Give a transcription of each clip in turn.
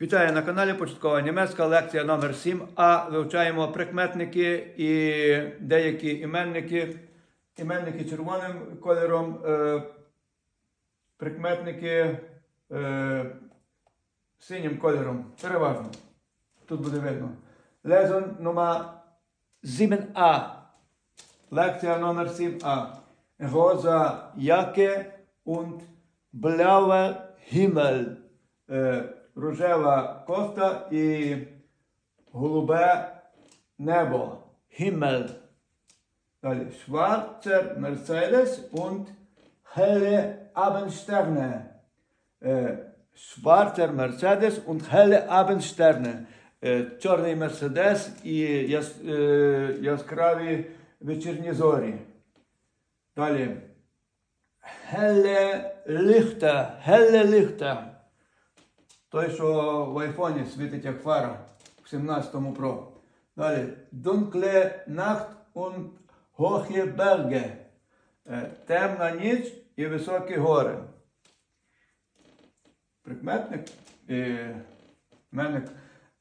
Вітаю на каналі Початкова німецька лекція номер 7 А вивчаємо прикметники і деякі іменники. Іменники червоним кольором, е, прикметники е, синім кольором. Переважно. Тут буде видно. Лезон номер 7А. Лекція номер 7А. Роза Яке und blauer Himmel. Е, рожева кофта і голубе небо. Himmel. Далі. Schwarzer Mercedes und helle Abendsterne. Е, Schwarzer Mercedes und helle Abendsterne. Е, Чорний Мерседес і яс, е, яскраві вечірні зорі. Далі. Helle Lichter. Helle Lichter. Той, що в айфоні світить як фара в 17-му Pro. Далі. Dunkle Nacht und hohe Berge. Е, Темна ніч і високі гори. Прикметник. Е, менник.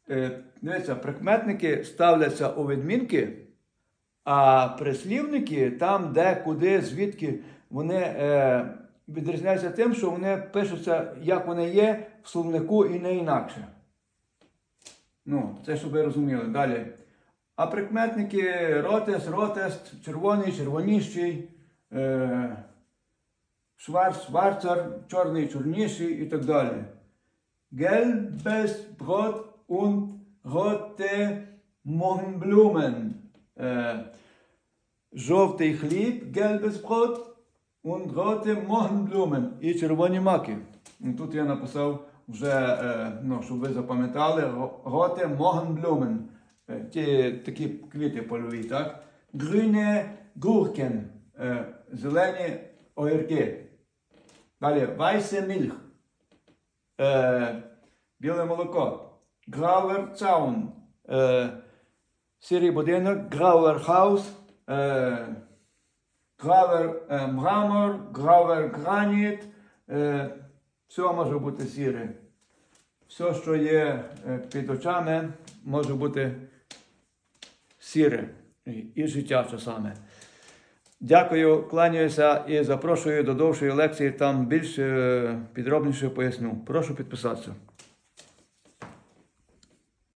Е, дивіться, прикметники ставляться у відмінки, а прислівники там, де, куди, звідки, вони е, відрізняються тим, що вони пишуться, як вони є в словнику і не інакше. Ну, це щоб ви розуміли. Далі. А прикметники ротес, ротест, червоний, червоніший, е, шварц, шварцар, чорний, чорніший і так далі. Gelbes Brot und rote Mohnblumen. Е, жовтий хліб, gelbes Brot und rote Mohnblumen. І червоні маки. Тут я написав вже, е, ну, щоб ви запам'ятали, ро- rote Mohnblumen. Е, Ті такі квіти польові, так? Grüne Gurken. Е, Зелені огірки. Далі, weiße Milch. Біле молоко. Grauer Zaun. Сірий будинок. Grauer Haus. Е, мрамор. Grauer граніт. Все може бути сіре. Все, що є е, під очами, може бути сіре. І- життя часами. Дякую, кланяюся і запрошую до довшої лекції. Там більш е, підробніше поясню. Прошу підписатися.